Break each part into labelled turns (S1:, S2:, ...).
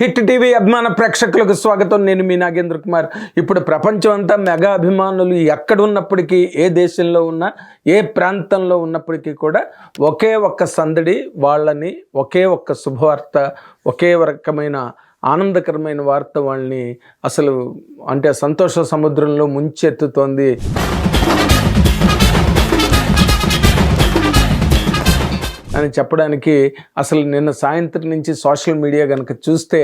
S1: Hit TV అభిమాన ప్రేక్షకులకు స్వాగతం. నేను మీ నాగేంద్ర కుమార్. ఇప్పుడు ప్రపంచం అంతా మెగా అభిమానులు ఎక్కడున్నప్పటికీ ఏ దేశంలో ఉన్నా ఏ ప్రాంతంలో ఉన్నప్పటికీ కూడా ఒకే ఒక్క సందడి వాళ్ళని ఒకే ఒక్క శుభవార్త ఒకే రకమైన ఆనందకరమైన వార్త వాళ్ళని అసలు అంటే సంతోష సముద్రంలో ముంచెత్తుతోంది. అని చెప్పడానికి అసలు నిన్న సాయంత్రం నుంచి సోషల్ మీడియా కనుక చూస్తే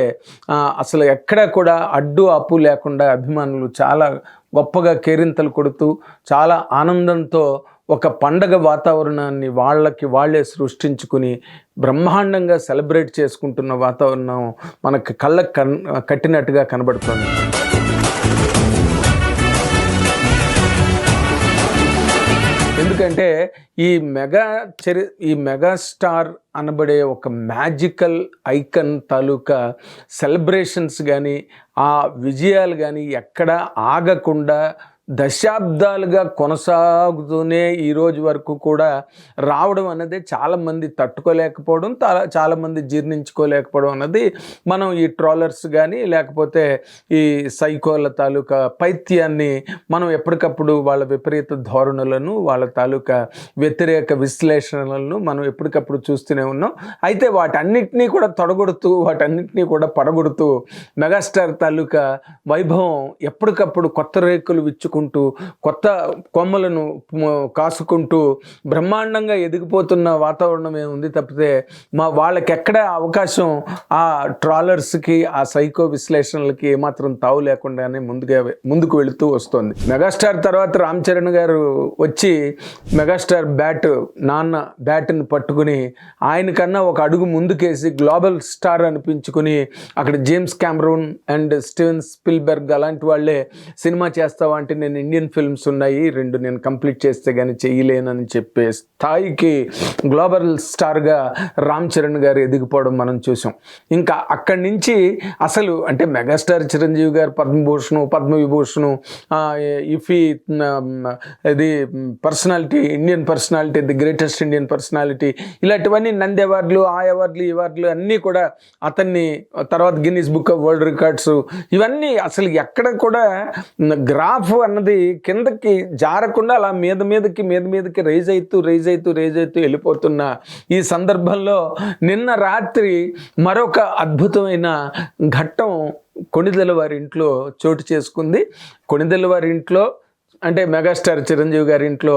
S1: అసలు ఎక్కడా కూడా అడ్డు అప్పు లేకుండా అభిమానులు చాలా గొప్పగా కేరింతలు కొడుతూ చాలా ఆనందంతో ఒక పండగ వాతావరణాన్ని వాళ్ళకి వాళ్ళే సృష్టించుకుని బ్రహ్మాండంగా సెలబ్రేట్ చేసుకుంటున్న వాతావరణం మనకు కళ్ళకు కన్ కట్టినట్టుగా కనబడుతుంది. ఎందుకంటే ఈ మెగా చరి ఈ మెగాస్టార్ అనబడే ఒక మ్యాజికల్ ఐకన్ తాలూకా సెలబ్రేషన్స్ కానీ ఆ విజయాలు కానీ ఎక్కడ ఆగకుండా దశాబ్దాలుగా కొనసాగుతూనే ఈ రోజు వరకు కూడా రావడం అనేది చాలామంది తట్టుకోలేకపోవడం చాలా చాలామంది జీర్ణించుకోలేకపోవడం అన్నది మనం ఈ ట్రోలర్స్ కానీ లేకపోతే ఈ సైకోల తాలూకా పైత్యాన్ని మనం ఎప్పటికప్పుడు వాళ్ళ విపరీత ధోరణులను వాళ్ళ తాలూకా వ్యతిరేక విశ్లేషణలను మనం ఎప్పటికప్పుడు చూస్తూనే ఉన్నాం. అయితే వాటన్నిటినీ కూడా తొడగొడుతూ వాటన్నిటినీ కూడా పడగొడుతూ మెగాస్టార్ తాలూకా వైభవం ఎప్పటికప్పుడు కొత్త రేకులు విచ్చుకుంటూ కొత్త కొమ్మలను కాసుకుంటూ బ్రహ్మాండంగా ఎదిగిపోతున్న వాతావరణం ఏముంది తప్పితే మా వాళ్ళకెక్కడ అవకాశం ఆ ట్రాలర్స్కి ఆ సైకో విశ్లేషణలకి ఏమాత్రం తావు లేకుండానే ముందుగా ముందుకు వెళుతూ వస్తుంది. మెగాస్టార్ తర్వాత రామ్ చరణ్ గారు వచ్చి మెగాస్టార్ బ్యాట్ నాన్న బ్యాట్ని పట్టుకుని ఆయనకన్నా ఒక అడుగు ముందుకేసి గ్లోబల్ స్టార్ అనిపించుకుని అక్కడ James Cameron and Steven Spielberg అలాంటి వాళ్ళే సినిమా చేస్తావా అంటే నేను ఇండియన్ ఫిల్మ్స్ ఉన్నాయి రెండు నేను కంప్లీట్ చేస్తే కానీ చెయ్యలేనని చెప్పే స్థాయికి గ్లోబల్ స్టార్గా రామ్ చరణ్ గారు ఎదిగిపోవడం మనం చూసాం. ఇంకా అక్కడి నుంచి అసలు అంటే మెగాస్టార్ చిరంజీవి గారు పద్మభూషణ్ పద్మవిభూషణ్ ఇఫీ ఇది personality Indian personality the greatest Indian personality ఇలాంటివన్నీ నంది అవార్డులు ఆ అవార్డులు ఈ అవార్డులు అన్నీ కూడా అతన్ని తర్వాత Guinness book of world records ఇవన్నీ అసలు ఎక్కడ కూడా గ్రాఫ్ అన్నది కిందకి జారకుండా అలా మీద మీదకి మీద మీదకి రైజ్ అవుతూ రైజ్ అవుతూ రైజ్ అవుతూ వెళ్ళిపోతున్న ఈ సందర్భంలో నిన్న రాత్రి మరొక అద్భుతమైన ఘట్టం కొణిదెల వారి ఇంట్లో చోటు చేసుకుంది. కొణిదెల వారి ఇంట్లో అంటే మెగాస్టార్ చిరంజీవి గారి ఇంట్లో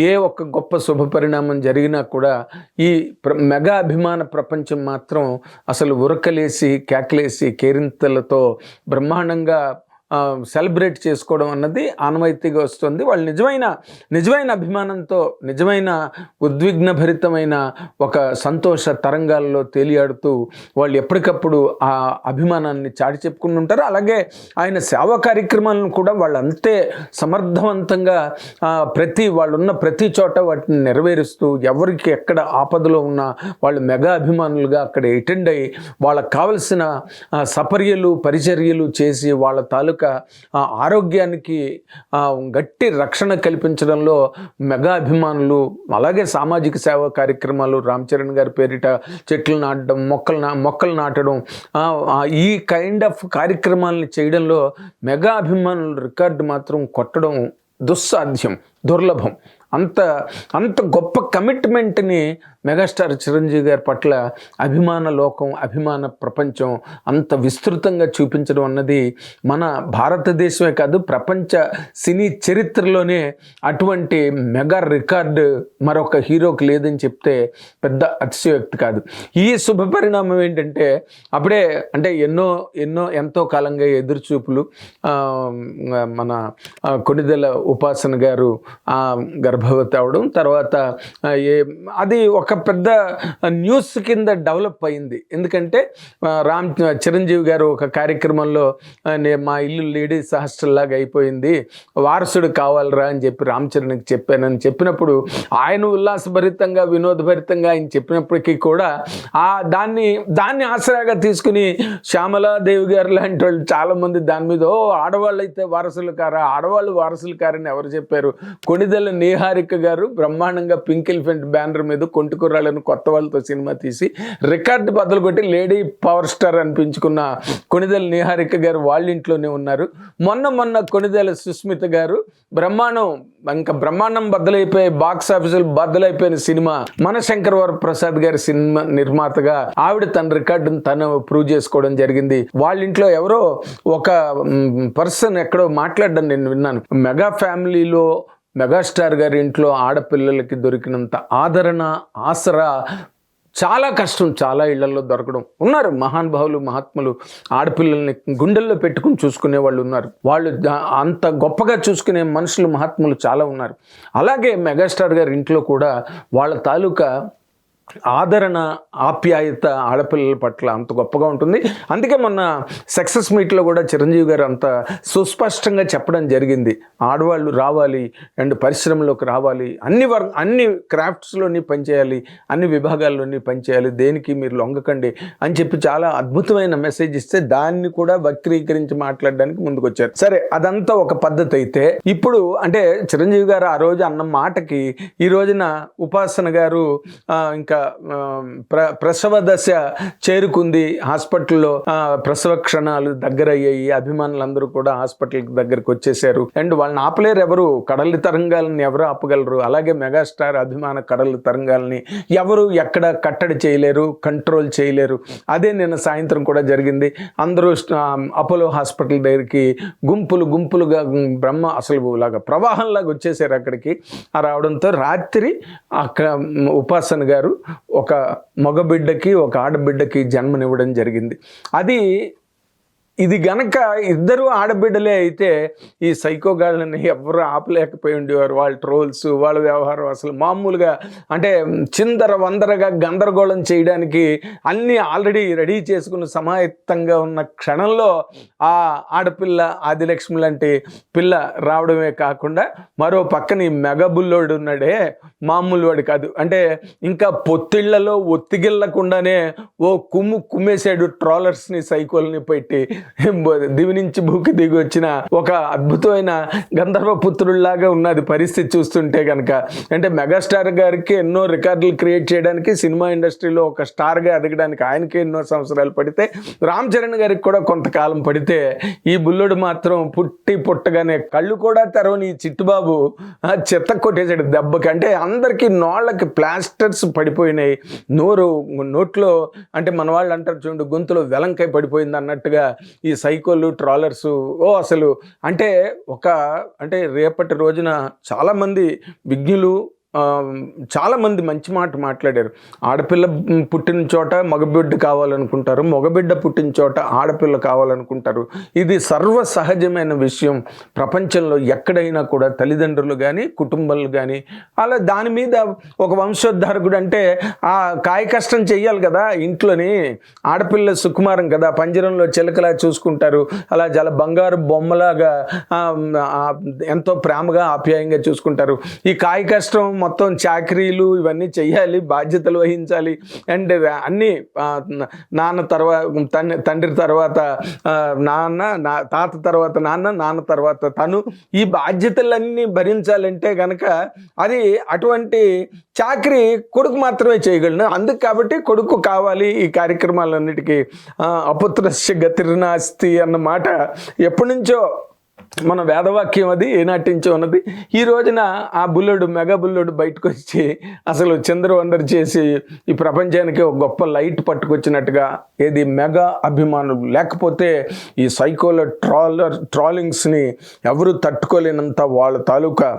S1: ఏ ఒక్క గొప్ప శుభ పరిణామం జరిగినా కూడా ఈ ప్ర మెగా అభిమాన ప్రపంచం మాత్రం అసలు ఉరకలేసి కేకలేసి కేరింతలతో బ్రహ్మాండంగా సెలబ్రేట్ చేసుకోవడం అన్నది ఆనవాయితీగా వస్తుంది. వాళ్ళు నిజమైన నిజమైన అభిమానంతో నిజమైన ఉద్విగ్నభరితమైన ఒక సంతోష తరంగాల్లో తేలియాడుతూ వాళ్ళు ఎప్పటికప్పుడు ఆ అభిమానాన్ని చాటి చెప్పుకుని ఉంటారు. అలాగే ఆయన సేవా కార్యక్రమాలను కూడా వాళ్ళు అంతే సమర్థవంతంగా ప్రతి వాళ్ళు ఉన్న ప్రతి చోట వాటిని నెరవేరుస్తూ ఎవరికి ఎక్కడ ఆపదలో ఉన్నా వాళ్ళు మెగా అభిమానులుగా అక్కడ అటెండ్ అయ్యి వాళ్ళకి కావలసిన సపర్యలు పరిచర్యలు చేసి వాళ్ళ తాలూకా ఆరోగ్యానికి గట్టి రక్షణ కల్పించడంలో మెగా అభిమానులు అలాగే సామాజిక సేవా కార్యక్రమాలు రామ్ చరణ్ గారి పేరిట చెట్లు నాటడం మొక్కలు నా మొక్కలు నాటడం ఈ కైండ్ ఆఫ్ కార్యక్రమాలను చేయడంలో మెగా అభిమానుల రికార్డు మాత్రం కొట్టడం దుస్సాధ్యం దుర్లభం. అంత అంత గొప్ప కమిట్మెంట్ని మెగాస్టార్ చిరంజీవి గారి పట్ల అభిమాన లోకం అభిమాన ప్రపంచం అంత విస్తృతంగా చూపించడం అన్నది మన భారతదేశమే కాదు ప్రపంచ సినీ చరిత్రలోనే అటువంటి మెగా రికార్డు మరొక హీరోకి లేదని చెప్తే పెద్ద అతిశయోక్తి కాదు. ఈ శుభ పరిణామం ఏంటంటే అప్పుడే అంటే ఎన్నో ఎన్నో ఎంతో కాలంగా ఎదురుచూపులు మన కొనిదెల కొణిదెల ఉపాసన గారు గర్భవతి అవడం తర్వాత ఏ అది ఒక పెద్ద న్యూస్ కింద డెవలప్ అయింది. ఎందుకంటే రామ్ చిరంజీవి గారు ఒక కార్యక్రమంలో మా ఇల్లు లేడీస్ హాస్టల్ లాగా అయిపోయింది. వారసుడు కావాలరా అని చెప్పి రామ్ చరణ్కి చెప్పానని చెప్పినప్పుడు ఆయన ఉల్లాసభరితంగా వినోదభరితంగా ఆయన చెప్పినప్పటికీ కూడా ఆ దాన్ని దాన్ని ఆసరాగా తీసుకుని శ్యామలాదేవి గారు లాంటి వాళ్ళు చాలామంది దాని మీద ఓ ఆడవాళ్ళు అయితే వారసులు కారా ఆడవాళ్ళు వారసులు కారని ఎవరు చెప్పారు? కొణిదెల నీహారిక గారు బ్రహ్మాండంగా పింక్ ఎలిఫెంట్ బ్యానర్ మీద కొంటుకు కుర్రాళ్ళని కొత్త వాళ్ళతో సినిమా తీసి రికార్డు బద్దలు కొట్టి లేడీ పవర్ స్టార్ అనిపించుకున్న కొణిదెల నిహారిక గారు వాళ్ళ ఇంట్లోనే ఉన్నారు. మొన్న మొన్న కొణిదెల సుస్మిత గారు బ్రహ్మాండం ఇంకా బ్రహ్మాండం బద్దలైపోయి బాక్స్ ఆఫీసులు బద్దలైపోయిన సినిమా మన శంకర్ వరప్రసాద్ గారి సినిమా నిర్మాతగా ఆవిడ తన రికార్డును తను ప్రూవ్ చేసుకోవడం జరిగింది. వాళ్ళ ఇంట్లో ఎవరో ఒక పర్సన్ ఎక్కడో మాట్లాడడం నేను విన్నాను. మెగా ఫ్యామిలీలో మెగాస్టార్ గారి ఇంట్లో ఆడపిల్లలకి దొరికినంత ఆదరణ ఆసరా చాలా కష్టం చాలా ఇళ్ళలో దొరకడం. ఉన్నారు మహానుభావులు మహాత్ములు ఆడపిల్లల్ని గుండెల్లో పెట్టుకుని చూసుకునే వాళ్ళు ఉన్నారు. వాళ్ళు అంత గొప్పగా చూసుకునే మనుషులు మహాత్ములు చాలా ఉన్నారు. అలాగే మెగాస్టార్ గారి ఇంట్లో కూడా వాళ్ళ తాలూకా ఆదరణ ఆప్యాయత ఆడపిల్లల పట్ల అంత గొప్పగా ఉంటుంది. అందుకే మొన్న సక్సెస్ మీట్లో కూడా చిరంజీవి గారు అంత సుస్పష్టంగా చెప్పడం జరిగింది. ఆడవాళ్ళు రావాలి అండ్ పరిశ్రమలోకి రావాలి అన్ని వర్ అన్ని క్రాఫ్ట్స్లోని పనిచేయాలి అన్ని విభాగాల్లోని పనిచేయాలి దేనికి మీరు లొంగకండి అని చెప్పి చాలా అద్భుతమైన మెసేజ్ ఇస్తే దాన్ని కూడా వక్రీకరించి మాట్లాడడానికి ముందుకొచ్చారు. సరే అదంతా ఒక పద్ధతి అయితే ఇప్పుడు అంటే చిరంజీవి గారు ఆ రోజు అన్న మాటకి ఈ రోజున ఉపాసన గారు ఇంకా ప్ర ప్రసవ దశ చేరుకుంది హాస్పిటల్లో. ప్రసవ క్షణాలు దగ్గర అయ్యాయి అభిమానులందరూ కూడా హాస్పిటల్కి దగ్గరకు వచ్చేసారు అండ్ వాళ్ళని ఆపలేరు ఎవరు? కడలి తరంగాలని ఎవరు ఆపగలరు? అలాగే మెగాస్టార్ అభిమాన కడలి తరంగాలని ఎవరు ఎక్కడ కట్టడి చేయలేరు కంట్రోల్ చేయలేరు? అదే నిన్న సాయంత్రం కూడా జరిగింది. అందరూ అపోలో హాస్పిటల్ దగ్గరికి గుంపులు గుంపులుగా బ్రహ్మ అసలు లాగా ప్రవాహంలాగా వచ్చేసారు అక్కడికి. రావడంతో రాత్రి అక్కడ ఉపాసన గారు ఒక మగబిడ్డకి ఒక ఆడబిడ్డకి జన్మనివ్వడం జరిగింది. అది ఇది గనక ఇద్దరు ఆడబిడ్డలే అయితే ఈ సైకోగాళ్ళని ఎవరు ఆపలేకపోయి ఉండేవారు. వాళ్ళ ట్రోల్స్ వాళ్ళ వ్యవహారం అసలు మామూలుగా అంటే చిందర వందరగా గందరగోళం చేయడానికి అన్నీ ఆల్రెడీ రెడీ చేసుకుని సమాయత్తంగా ఉన్న క్షణంలో ఆ ఆడపిల్ల ఆదిలక్ష్మి లాంటి పిల్ల రావడమే కాకుండా మరో పక్కన ఈ మెగబుల్లోడు ఉన్నాడే. మామూలు వాడు కాదు. అంటే ఇంకా పొత్తిళ్ళలో ఒత్తిగిల్లకుండానే ఓ కుమ్ము కుమ్మేసాడు ట్రాలర్స్ని సైకోల్ని పెట్టి. దివి నుంచి భూకి దిగి వచ్చిన ఒక అద్భుతమైన గంధర్వ పుత్రుల్లాగా ఉన్నది పరిస్థితి చూస్తుంటే కనుక అంటే మెగాస్టార్ గారికి ఎన్నో రికార్డులు క్రియేట్ చేయడానికి సినిమా ఇండస్ట్రీలో ఒక స్టార్గా ఎదగడానికి ఆయనకి ఎన్నో సంవత్సరాలు పడితే రామ్ చరణ్ గారికి కూడా కొంతకాలం పడితే ఈ బుల్లుడు మాత్రం పుట్టి పుట్టగానే కళ్ళు కూడా తెరవని ఈ చిట్టుబాబు ఆ, చెత్త కొట్టేసాడు దెబ్బకి. అంటే అందరికీ నోళ్ళకి ప్లాస్టర్స్ పడిపోయినాయి. నోరు నోట్లో అంటే మన వాళ్ళు అంటారు చూడండి గొంతులో వెలంకాయ పడిపోయింది అన్నట్టుగా ఈ సైకోలు ట్రాలర్స్ ఓ అసలు అంటే ఒక అంటే రేపటి రోజున చాలామంది విజ్ఞులు చాలామంది మంచి మాట మాట్లాడారు. ఆడపిల్ల పుట్టిన చోట మగబిడ్డ కావాలనుకుంటారు మగబిడ్డ పుట్టిన చోట ఆడపిల్ల కావాలనుకుంటారు. ఇది సర్వ సహజమైన విషయం. ప్రపంచంలో ఎక్కడైనా కూడా తల్లిదండ్రులు కానీ కుటుంబాలు కానీ అలా దాని మీద ఒక వంశోద్ధారకుడు అంటే ఆ కాయ కష్టం చెయ్యాలి కదా ఇంట్లోని. ఆడపిల్ల సుకుమారం కదా పంజరంలో చిలకలా చూసుకుంటారు. అలా చాలా బంగారు బొమ్మలాగా ఎంతో ప్రేమగా ఆప్యాయంగా చూసుకుంటారు. ఈ కాయ కష్టం మొత్తం చాకరీలు ఇవన్నీ చేయాలి బాధ్యతలు వహించాలి. అండ్ అన్నీ నాన్న తర్వాత తండ్రి తర్వాత నాన్న నా తాత తర్వాత నాన్న నాన్న తర్వాత తను. ఈ బాధ్యతలన్నీ భరించాలంటే కనుక అది అటువంటి చాకరీ కొడుకు మాత్రమే చేయగలను. అందుకు కాబట్టి కొడుకు కావాలి ఈ కార్యక్రమాలన్నిటికీ. అపుత్రస్య గతిర్నాస్తి అన్న మాట ఎప్పటి నుంచో మన వేదవాక్యం అది ఏనాటించి ఉన్నది ఈ రోజున ఆ బుల్లుడు మెగా బుల్లుడు బయటకు వచ్చి అసలు చంద్రవందరు చేసి ఈ ప్రపంచానికి ఒక గొప్ప లైట్ పట్టుకొచ్చినట్టుగా ఏది మెగా అభిమానులు లేకపోతే ఈ సైకోల ట్రాలర్ ట్రాలింగ్స్ని ఎవరు తట్టుకోలేనంత వాళ్ళ తాలూకా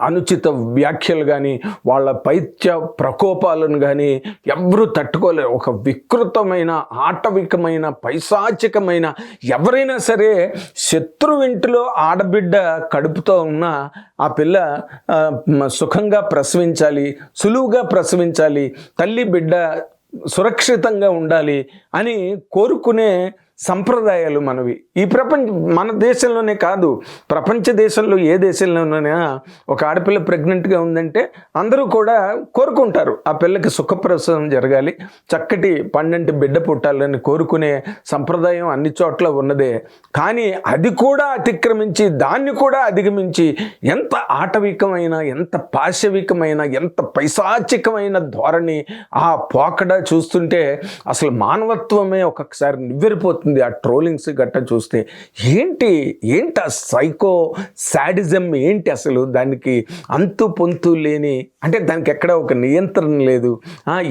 S1: అనుచిత వ్యాఖ్యలు కానీ వాళ్ళ పైత్య ప్రకోపాలను కానీ ఎవరు తట్టుకోలేరు. ఒక వికృతమైన ఆటవికమైన పైశాచికమైన ఎవరైనా సరే శత్రువింటిలో ఆడబిడ్డ కడుపుతో ఉన్న ఆ పిల్ల సుఖంగా ప్రసవించాలి సులువుగా ప్రసవించాలి తల్లి బిడ్డ సురక్షితంగా ఉండాలి అని కోరుకునే సంప్రదాయాలు మనవి. ఈ ప్రపంచ మన దేశంలోనే కాదు ప్రపంచ దేశంలో ఏ దేశంలోనైనా ఒక ఆడపిల్ల ప్రెగ్నెంట్గా ఉందంటే అందరూ కూడా కోరుకుంటారు. ఆ పిల్లకి సుఖప్రసవం జరగాలి. చక్కటి పండంటి బిడ్డ పుట్టాలని కోరుకునే సంప్రదాయం అన్ని చోట్ల ఉన్నదే. కానీ అది కూడా అతిక్రమించి దాన్ని కూడా అధిగమించి ఎంత ఆటవికమైన ఎంత పాశవికమైన ఎంత పైశాచికమైన ధోరణి ఆ పోకడ చూస్తుంటే అసలు మానవత్వమే ఒక్కొక్కసారి నివ్వెరిపోతుంది. ఆ ట్రోలింగ్స్ గట్ట చూస్తే. ఏంటి? ఏంటి ఆ సైకో శాడిజం ఏంటి అసలు? దానికి అంతు పొంతు లేని అంటే దానికి ఎక్కడ ఒక నియంత్రణ లేదు.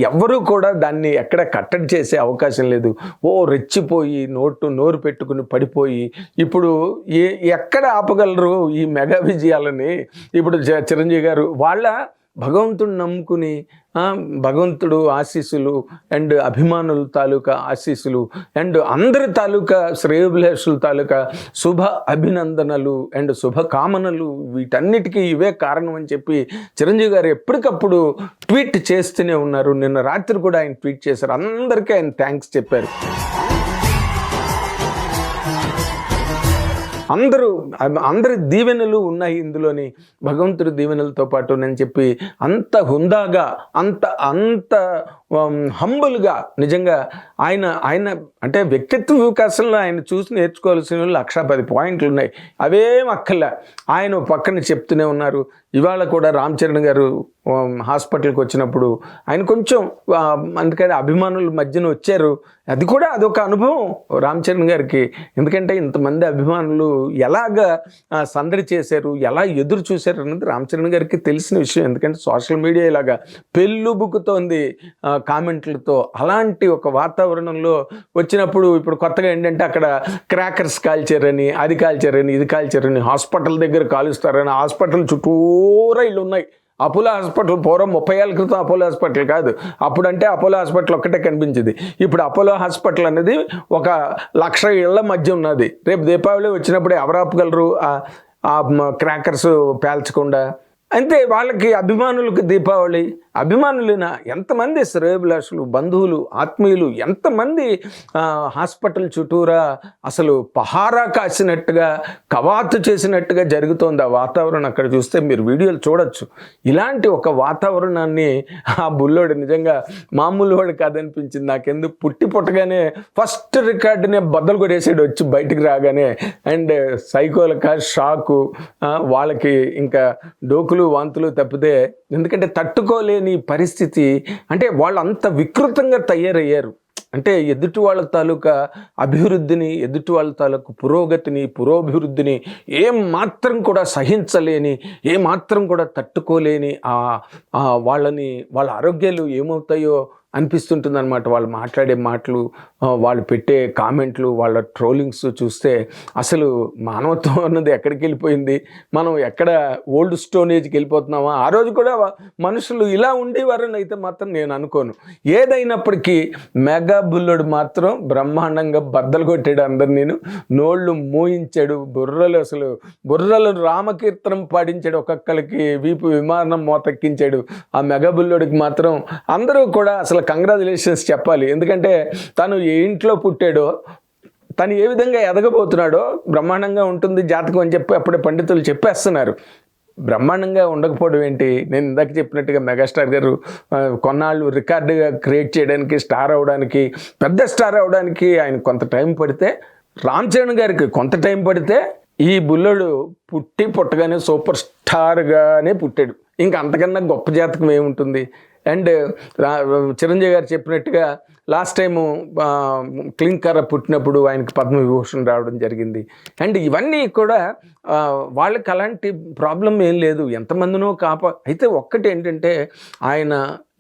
S1: ఎవరు కూడా దాన్ని ఎక్కడ కట్టడి చేసే అవకాశం లేదు. ఓ రెచ్చిపోయి నోటు నోరు పెట్టుకుని పడిపోయి ఇప్పుడు ఏ ఎక్కడ ఆపగలరు ఈ మెగా విజయాలని? ఇప్పుడు చిరంజీవి గారు వాళ్ళ భగవంతుడు నమ్ముకుని భగవంతుడు ఆశీస్సులు అండ్ అభిమానుల తాలూకా ఆశీస్సులు అండ్ అందరి తాలూకా శ్రేయోభిలాషుల తాలూకా శుభ అభినందనలు అండ్ శుభకామనలు వీటన్నిటికీ ఇవే కారణం అని చెప్పి చిరంజీవి గారు ఎప్పటికప్పుడు ట్వీట్ చేస్తూనే ఉన్నారు. నిన్న రాత్రి కూడా ఆయన ట్వీట్ చేశారు. అందరికీ ఆయన థ్యాంక్స్ చెప్పారు. అందరూ అందరి దీవెనలు ఉన్నాయి ఇందులోని. భగవంతుడి దీవెనలతో పాటు నేను చెప్పి అంత హుందాగా అంత అంత Um, హంబుల్గా నిజంగా ఆయన ఆయన అంటే వ్యక్తిత్వ వికాసంలో ఆయన చూసి నేర్చుకోవాల్సిన లక్ష పది పాయింట్లు ఉన్నాయి. అవేం అక్కర్లే ఆయన పక్కన చెప్తూనే ఉన్నారు. ఇవాళ కూడా రామ్ చరణ్ గారు um, హాస్పిటల్కి వచ్చినప్పుడు ఆయన కొంచెం um, అందుకని అభిమానుల మధ్యన వచ్చారు. అది కూడా అదొక అనుభవం రామ్ చరణ్ గారికి. ఎందుకంటే ఇంతమంది అభిమానులు ఎలాగ సందడి చేశారు ఎలా ఎదురు చూశారు అన్నది రామ్ చరణ్ గారికి తెలిసిన విషయం. ఎందుకంటే సోషల్ మీడియా ఇలాగా పెళ్ళుబుకుతోంది బుక్కుతోంది కామెంట్లతో అలాంటి ఒక వాతావరణంలో వచ్చినప్పుడు ఇప్పుడు కొత్తగా ఏంటంటే అక్కడ క్రాకర్స్ కాల్చారని అది కాల్చారని ఇది కాల్చారని హాస్పిటల్ దగ్గర కాలుస్తారని హాస్పిటల్ చుట్టూరా ఇళ్ళు ఉన్నాయి అపోలో హాస్పిటల్ పూర్వం ముప్పై ఏళ్ళ క్రితం అపోలో హాస్పిటల్ కాదు. అప్పుడంటే అపోలో హాస్పిటల్ ఒక్కటే కనిపించింది. ఇప్పుడు అపోలో హాస్పిటల్ అనేది ఒక లక్ష ఇళ్ళ మధ్య ఉన్నది. రేపు దీపావళి వచ్చినప్పుడు ఎవరు ఆపగలరు? ఆ- ఆ క్రాకర్స్ పేల్చకుండా. అంతే వాళ్ళకి అభిమానులకు దీపావళి అభిమానులైన ఎంతమంది శ్రేయభిలాషులు బంధువులు ఆత్మీయులు ఎంతమంది హాస్పిటల్ చుట్టూరా అసలు పహారా కాసినట్టుగా కవాతు చేసినట్టుగా జరుగుతోంది ఆ వాతావరణం అక్కడ చూస్తే మీరు వీడియోలు చూడొచ్చు. ఇలాంటి ఒక వాతావరణాన్ని ఆ బుల్లోడు నిజంగా మామూలు వాడు కాదనిపించింది. నాకెందుకు పుట్టి పుట్టగానే ఫస్ట్ రికార్డునే బద్దలు కొట్టేసాడు వచ్చి బయటికి రాగానే. అండ్ సైకోలక షాకు వాళ్ళకి ఇంకా డోకులు వాంతులు తప్పితే ఎందుకంటే తట్టుకోలేని పరిస్థితి. అంటే వాళ్ళు అంత వికృతంగా తయారయ్యారు. అంటే ఎదుటి వాళ్ళ తాలూకా అభివృద్ధిని ఎదుటి వాళ్ళ తాలూకు పురోగతిని పురోభివృద్ధిని ఏం మాత్రం కూడా సహించలేని ఏ మాత్రం కూడా తట్టుకోలేని ఆ వాళ్ళని వాళ్ళ ఆరోగ్యాలు ఏమవుతాయో అనిపిస్తుంటుంది అనమాట వాళ్ళు మాట్లాడే మాటలు వాళ్ళు పెట్టే కామెంట్లు వాళ్ళ ట్రోలింగ్స్ చూస్తే అసలు మానవత్వం అన్నది ఎక్కడికి వెళ్ళిపోయింది? మనం ఎక్కడ ఓల్డ్ స్టోనేజ్కి వెళ్ళిపోతున్నామా? ఆ రోజు కూడా మనుషులు ఇలా ఉండేవారని అయితే మాత్రం నేను అనుకోను. ఏదైనప్పటికీ మెగా బుల్లుడు మాత్రం బ్రహ్మాండంగా బద్దలు కొట్టాడు అందరు నేను. నోళ్ళు మూయించాడు బుర్రలు అసలు బుర్రలు రామకీర్తనం పాడించాడు ఒక్కొక్కరికి వీపు విమానం మోతెక్కించాడు. ఆ మెగా బుల్లుడికి మాత్రం అందరూ కూడా అసలు కంగ్రాచులేషన్స్ చెప్పాలి. ఎందుకంటే తను ఏ ఇంట్లో పుట్టాడో తను ఏ విధంగా ఎదగబోతున్నాడో బ్రహ్మాండంగా ఉంటుంది జాతకం అని చెప్పి అప్పుడే పండితులు చెప్పేస్తున్నారు. బ్రహ్మాండంగా ఉండకపోవడం ఏంటి? నేను ఇందాక చెప్పినట్టుగా మెగాస్టార్ గారు కొన్నాళ్ళు రికార్డుగా క్రియేట్ చేయడానికి స్టార్ అవడానికి పెద్ద స్టార్ అవడానికి ఆయన కొంత టైం పడితే రామ్ చరణ్ గారికి కొంత టైం పడితే ఈ బుల్లడు పుట్టి పుట్టగానే సూపర్ స్టార్గానే పుట్టాడు. ఇంకా అంతకన్నా గొప్ప జాతకం ఏముంటుంది? అండ్ చిరంజీవి గారు చెప్పినట్టుగా లాస్ట్ టైము క్లింకర్ పుట్టినప్పుడు ఆయనకి పద్మవిభూషణ్ రావడం జరిగింది. అండ్ ఇవన్నీ కూడా వాళ్ళకి అలాంటి ప్రాబ్లం ఏం లేదు. ఎంతమందినో కాప అయితే ఒక్కటి ఏంటంటే ఆయన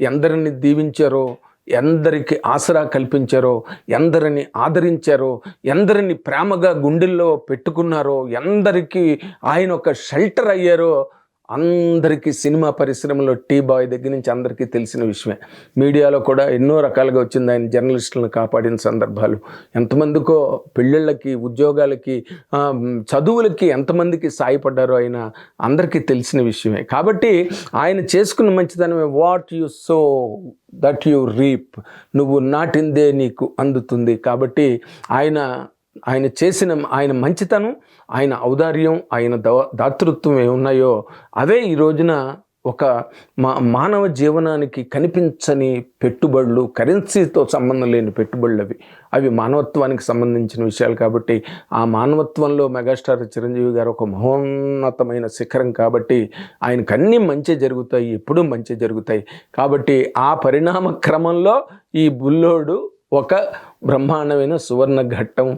S1: ఎందరిని దీవించారో ఎందరికి ఆసరా కల్పించారో ఎందరిని ఆదరించారో ఎందరిని ప్రేమగా గుండెల్లో పెట్టుకున్నారో ఎందరికీ ఆయన ఒక షెల్టర్ అయ్యారో అందరికీ సినిమా పరిశ్రమలో టీ బాయ్ దగ్గర నుంచి అందరికీ తెలిసిన విషయమే. మీడియాలో కూడా ఎన్నో రకాలుగా వచ్చింది ఆయన జర్నలిస్టులను కాపాడిన సందర్భాలు. ఎంతమందికో పెళ్ళిళ్ళకి ఉద్యోగాలకి చదువులకి ఎంతమందికి సాయపడ్డారో ఆయన అందరికీ తెలిసిన విషయమే. కాబట్టి ఆయన చేసుకున్న మంచిదనమే what you sow that you reap నువ్వు నాటిందే నీకు అందుతుంది. కాబట్టి ఆయన ఆయన చేసిన ఆయన మంచితనం ఆయన ఔదార్యం ఆయన దా దాతృత్వం ఏమున్నాయో అవే ఈ రోజున ఒక మా మానవ జీవనానికి కనిపించని పెట్టుబడులు కరెన్సీతో సంబంధం లేని పెట్టుబడులు అవి. అవి మానవత్వానికి సంబంధించిన విషయాలు కాబట్టి ఆ మానవత్వంలో మెగాస్టార్ చిరంజీవి గారు ఒక మహోన్నతమైన శిఖరం కాబట్టి ఆయనకు అన్నీ మంచి జరుగుతాయి ఎప్పుడూ మంచి జరుగుతాయి. కాబట్టి ఆ పరిణామ క్రమంలో ఈ బుల్లోడు ఒక బ్రహ్మాండమైన సువర్ణ ఘట్టం